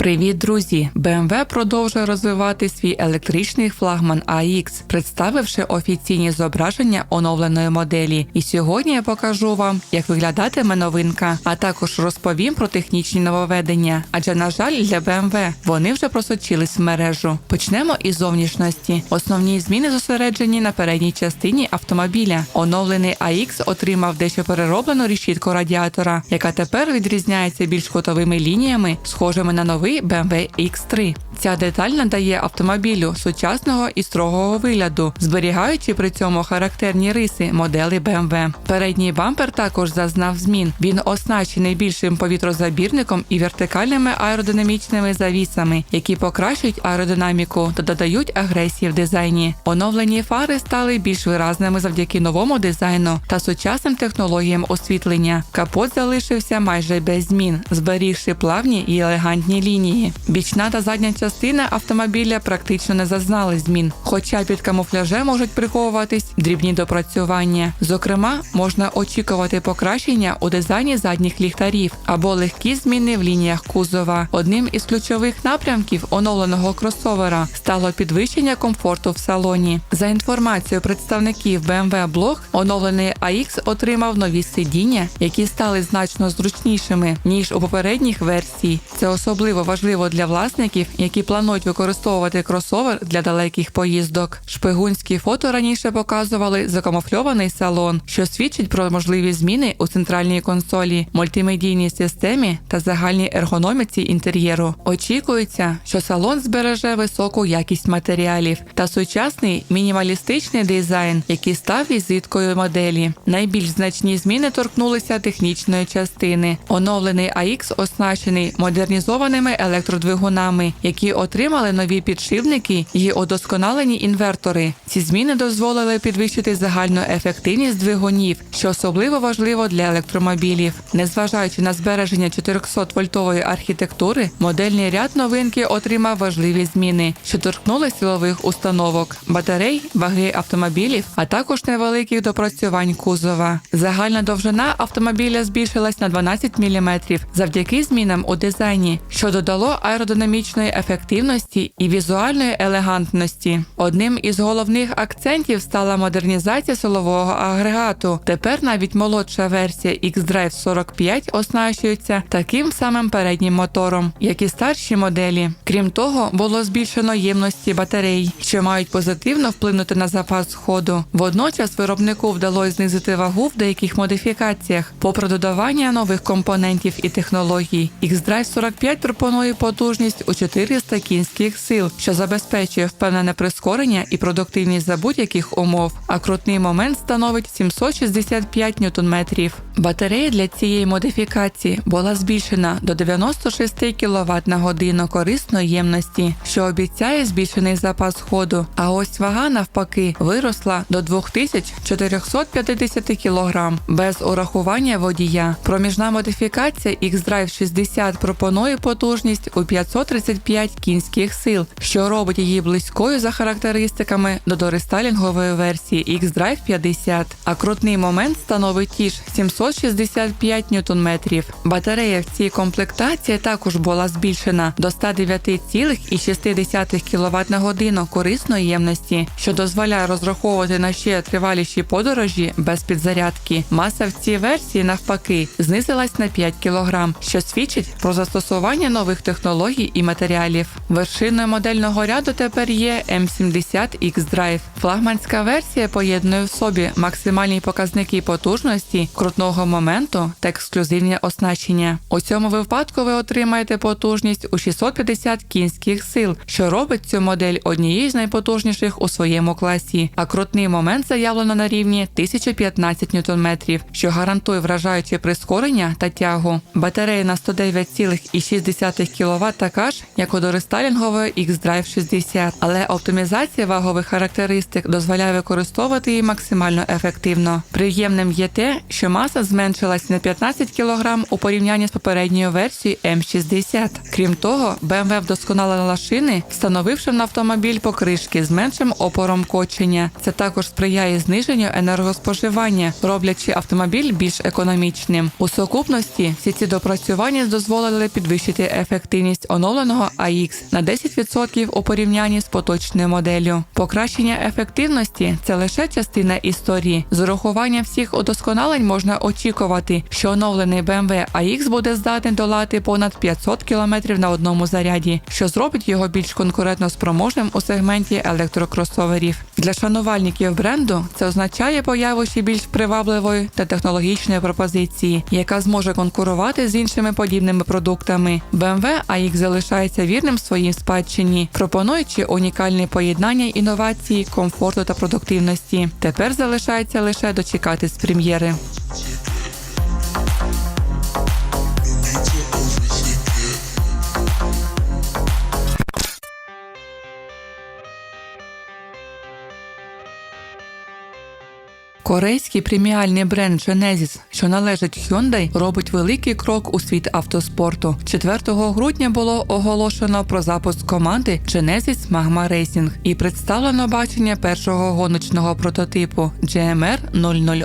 Привіт, друзі! BMW продовжує розвивати свій електричний флагман AX, представивши офіційні зображення оновленої моделі. І сьогодні я покажу вам, як виглядатиме новинка, а також розповім про технічні нововведення. Адже, на жаль, для BMW вони вже просочились в мережу. Почнемо із зовнішності. Основні зміни зосереджені на передній частині автомобіля. Оновлений AX отримав дещо перероблену решітку радіатора, яка тепер відрізняється більш котовими лініями, схожими на новий BMW X3. Ця деталь надає автомобілю сучасного і строгого вигляду, зберігаючи при цьому характерні риси моделі BMW. Передній бампер також зазнав змін. Він оснащений більшим повітрозабірником і вертикальними аеродинамічними завісами, які покращують аеродинаміку та додають агресії в дизайні. Оновлені фари стали більш виразними завдяки новому дизайну та сучасним технологіям освітлення. Капот залишився майже без змін, зберігши плавні і елегантні лінії. Бічна та задня частина автомобіля практично не зазнали змін, хоча під камуфляжем можуть приховуватись дрібні допрацювання. Зокрема, можна очікувати покращення у дизайні задніх ліхтарів або легкі зміни в лініях кузова. Одним із ключових напрямків оновленого кросовера стало підвищення комфорту в салоні. За інформацією представників BMW Blog, оновлений AX отримав нові сидіння, які стали значно зручнішими ніж у попередніх версій. Це особливо важливо для власників, які планують використовувати кросовер для далеких поїздок. Шпигунські фото раніше показували закамуфльований салон, що свідчить про можливі зміни у центральній консолі, мультимедійній системі та загальній ергономіці інтер'єру. Очікується, що салон збереже високу якість матеріалів та сучасний мінімалістичний дизайн, який став візиткою моделі. Найбільш значні зміни торкнулися технічної частини. Оновлений AX оснащений модернізованими електродвигунами, які отримали нові підшипники і удосконалені інвертори. Ці зміни дозволили підвищити загальну ефективність двигунів, що особливо важливо для електромобілів. Незважаючи на збереження 400-вольтової архітектури, модельний ряд новинки отримав важливі зміни, що торкнули силових установок, батарей, ваги автомобілів, а також невеликих допрацювань кузова. Загальна довжина автомобіля збільшилась на 12 мм завдяки змінам у дизайні, що додало аеродинамічної ефективності і візуальної елегантності. Одним із головних акцентів стала модернізація силового агрегату. Тепер навіть молодша версія X-Drive 45 оснащується таким самим переднім мотором, як і старші моделі. Крім того, було збільшено ємності батарей, що мають позитивно вплинути на запас ходу. Водночас виробнику вдалося знизити вагу в деяких модифікаціях, попри додавання нових компонентів і технологій. X-Drive 45 пропонує потужність у 400 кінських сил, що забезпечує впевнене прискорення і продуктивність за будь-яких умов. А крутний момент становить 765 ньютон-метрів. Батарея для цієї модифікації була збільшена до 96 кВт на годину корисної ємності, що обіцяє збільшений запас ходу. А ось вага навпаки виросла до 2450 кг без урахування водія. Проміжна модифікація X-Drive 60 пропонує потужність у 535 кінських сил, що робить її близькою за характеристиками до дорестайлінгової версії X-Drive 50, а крутний момент становить ті ж 765 ньютон-метрів. Батарея в цій комплектації також була збільшена до 109,6 кВт на годину корисної ємності, що дозволяє розраховувати на ще триваліші подорожі без підзарядки. Маса в цій версії навпаки знизилась на 5 кг, що свідчить про застосування нових технологій і матеріалів. Вершиною модельного ряду тепер є M70 X-Drive. Флагманська версія поєднує в собі максимальні показники потужності, крутного моменту та ексклюзивне оснащення. У цьому випадку ви отримаєте потужність у 650 кінських сил, що робить цю модель однією з найпотужніших у своєму класі. А крутний момент заявлено на рівні 1015 Нм, що гарантує вражаюче прискорення та тягу. Батарея на 109,6 кВт така ж, як у дорестайлінгової X-Drive 60, але оптимізація вагових характеристик дозволяє використовувати її максимально ефективно. Приємним є те, що маса маса зменшилась на 15 кг у порівнянні з попередньою версією М60. Крім того, BMW вдосконалила шини, встановивши на автомобіль покришки з меншим опором кочення. Це також сприяє зниженню енергоспоживання, роблячи автомобіль більш економічним. У сукупності всі ці допрацювання дозволили підвищити ефективність оновленого AX на 10% у порівнянні з поточною моделлю. Покращення ефективності це лише частина історії. З урахуванням всіх удосконалень можна очікувати, що оновлений BMW AX буде здатний долати понад 500 км на одному заряді, що зробить його більш конкурентно спроможним у сегменті електрокросоверів. Для шанувальників бренду це означає появу ще більш привабливої та технологічної пропозиції, яка зможе конкурувати з іншими подібними продуктами. BMW AX залишається вірним своїй спадщині, пропонуючи унікальне поєднання інновацій, комфорту та продуктивності. Тепер залишається лише дочекатись прем'єри. Корейський преміальний бренд Genesis, що належить Hyundai, робить великий крок у світ автоспорту. 4 грудня було оголошено про запуск команди Genesis Magma Racing і представлено бачення першого гоночного прототипу GMR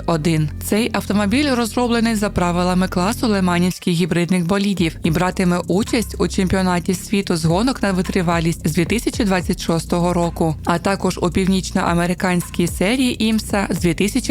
001. Цей автомобіль розроблений за правилами класу леманівських гібридних болідів і братиме участь у чемпіонаті світу з гонок на витривалість з 2026 року, а також у північноамериканській серії ІМСА з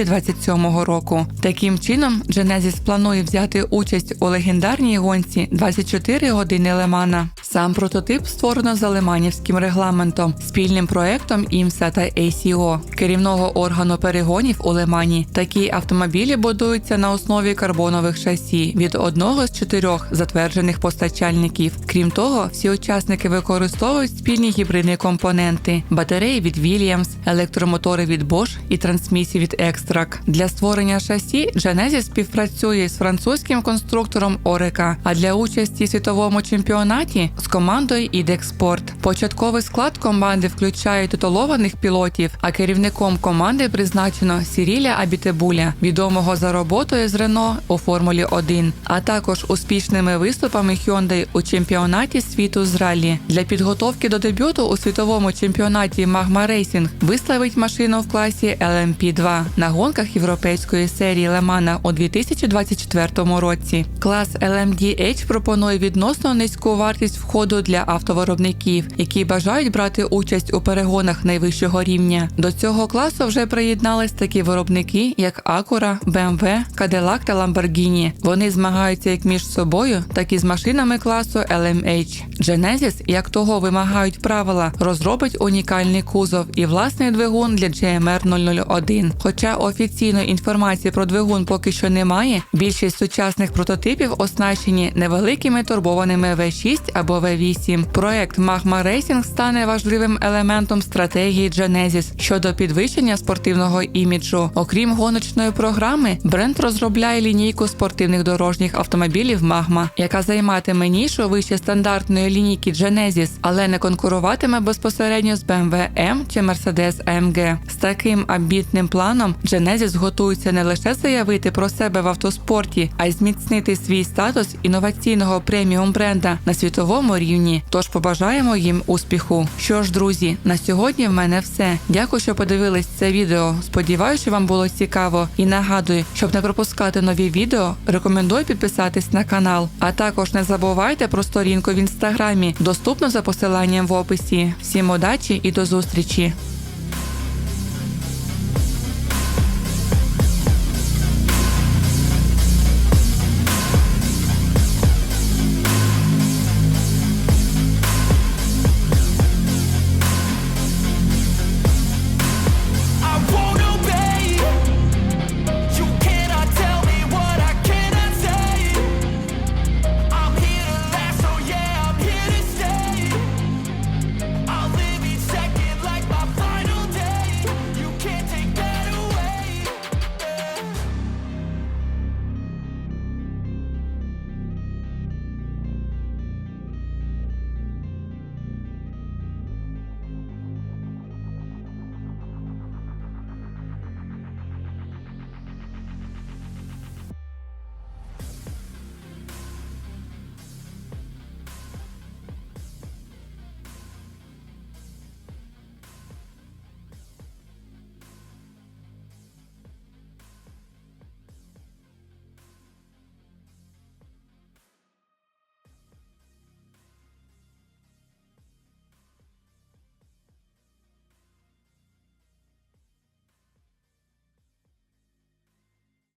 2027 року. Таким чином, Genesis планує взяти участь у легендарній гонці 24 години Лемана. Сам прототип створено за леманівським регламентом, спільним проектом ІМСА та ACO, керівного органу перегонів у Лемані. Такі автомобілі будуються на основі карбонових шасі від одного з чотирьох затверджених постачальників. Крім того, всі учасники використовують спільні гібридні компоненти: батареї від Williams, електромотори від Bosch і трансмісії від Extrac. Для створення шасі Genesis співпрацює з французьким конструктором Орека, а для участі в світовому чемпіонаті з командою Ідекспорт. Початковий склад команди включає титулованих пілотів, а керівником команди призначено Сіріля Абітебуля, відомого за роботою з Рено у Формулі 1, а також успішними виступами Hyundai у чемпіонаті світу з ралі. Для підготовки до дебюту у світовому чемпіонаті Magma Racing виставить машину в класі LMP2 на гонках європейської серії Лемана у 2024 році. Клас LMDH пропонує відносно низьку вартість входу для автовиробників, які бажають брати участь у перегонах найвищого рівня. До цього класу вже приєднались такі виробники, як Acura, BMW, Cadillac та Lamborghini. Вони змагаються як між собою, так і з машинами класу LMH. Genesis, як того вимагають правила, розробить унікальний кузов і власний двигун для GMR 001. Хоча офіційної інформації про двигун поки що немає, більшість сучасних прототипів оснащені невеликими турбованими V6 або V8. Проект Magma Racing стане важливим елементом стратегії Genesis щодо підвищення спортивного іміджу. Окрім гоночної програми, бренд розробляє лінійку спортивних дорожніх автомобілів Magma, яка займатиме нішу вище стандартної лінійки Genesis, але не конкуруватиме безпосередньо з BMW M чи Mercedes AMG. З таким амбітним планом Genesis готується не лише заявити про себе в автоспорті, а й зміцнити свій статус інноваційного преміум бренда на світовому рівні. Тож побажаємо їм успіху. Що ж, друзі, на сьогодні в мене все. Дякую, що подивились це відео. Сподіваюся, що вам було цікаво. І нагадую, щоб не пропускати нові відео, рекомендую підписатись на канал. А також не забувайте про сторінку в інстаграмі, доступну за посиланням в описі. Всім удачі і до зустрічі!